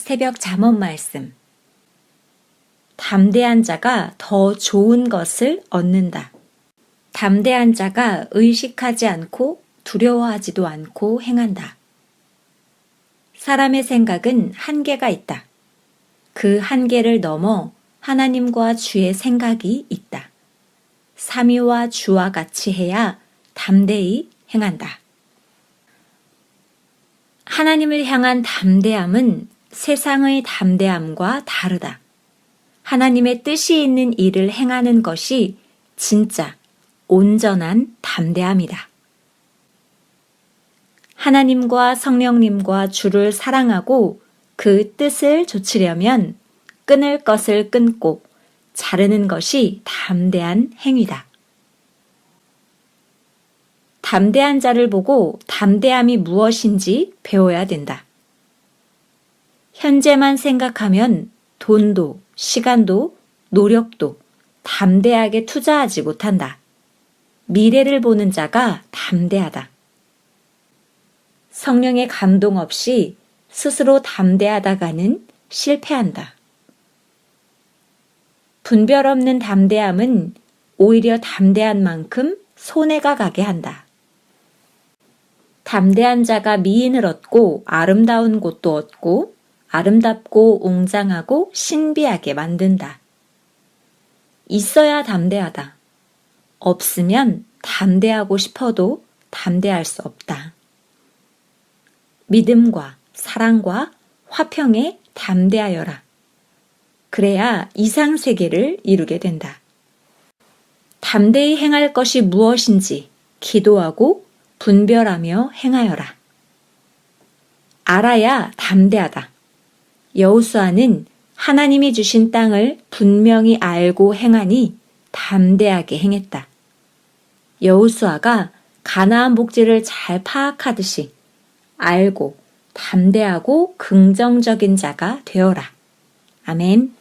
새벽 잠언 말씀. 담대한 자가 더 좋은 것을 얻는다. 담대한 자가 의식하지 않고 두려워하지도 않고 행한다. 사람의 생각은 한계가 있다. 그 한계를 넘어 하나님과 주의 생각이 있다. 삼위와 주와 같이 해야 담대히 행한다. 하나님을 향한 담대함은 세상의 담대함과 다르다. 하나님의 뜻이 있는 일을 행하는 것이 진짜 온전한 담대함이다. 하나님과 성령님과 주를 사랑하고 그 뜻을 좇으려면 끊을 것을 끊고 자르는 것이 담대한 행위다. 담대한 자를 보고 담대함이 무엇인지 배워야 된다. 현재만 생각하면 돈도, 시간도, 노력도 담대하게 투자하지 못한다. 미래를 보는 자가 담대하다. 성령의 감동 없이 스스로 담대하다가는 실패한다. 분별 없는 담대함은 오히려 담대한 만큼 손해가 가게 한다. 담대한 자가 미인을 얻고 아름다운 곳도 얻고 아름답고 웅장하고 신비하게 만든다. 있어야 담대하다. 없으면 담대하고 싶어도 담대할 수 없다. 믿음과 사랑과 화평에 담대하여라. 그래야 이상 세계를 이루게 된다. 담대히 행할 것이 무엇인지 기도하고 분별하며 행하여라. 알아야 담대하다. 여우수아는 하나님이 주신 땅을 분명히 알고 행하니 담대하게 행했다. 여우수아가 가나안 복지를 잘 파악하듯이 알고 담대하고 긍정적인 자가 되어라. 아멘.